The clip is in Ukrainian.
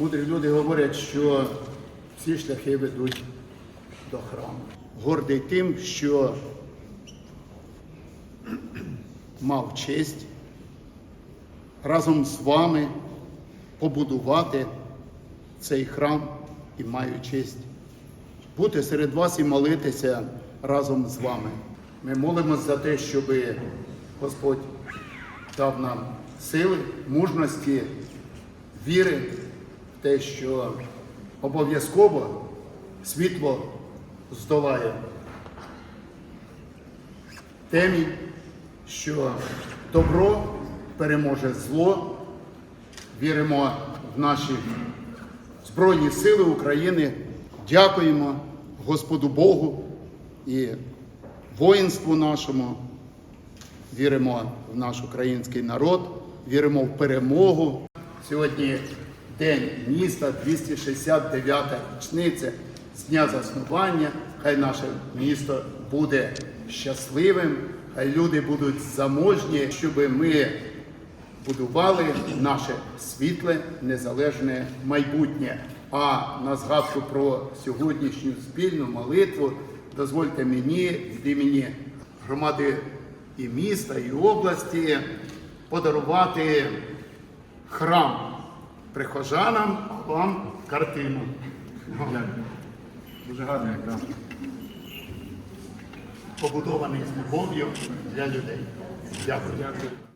Мудрі люди говорять, що всі шляхи ведуть до храму. Гордий тим, що мав честь разом з вами побудувати цей храм і маю честь бути серед вас і молитися разом з вами. Ми молимося за те, щоб Господь дав нам сили, мужності, віри те, що обов'язково світло здолає темі, що добро переможе зло. Віримо в наші Збройні Сили України. Дякуємо Господу Богу і воїнству нашому. Віримо в наш український народ, віримо в перемогу. Сьогодні день міста, 269 річниця з дня заснування. Хай наше місто буде щасливим, хай люди будуть заможні, щоб ми будували наше світле незалежне майбутнє. А на згадку про сьогоднішню спільну молитву дозвольте мені від імені громади і міста, і області подарувати храм прихожанам, вам картину. Дуже гарно якраз. Побудований з любов'ю для людей. Дякую. Дякую.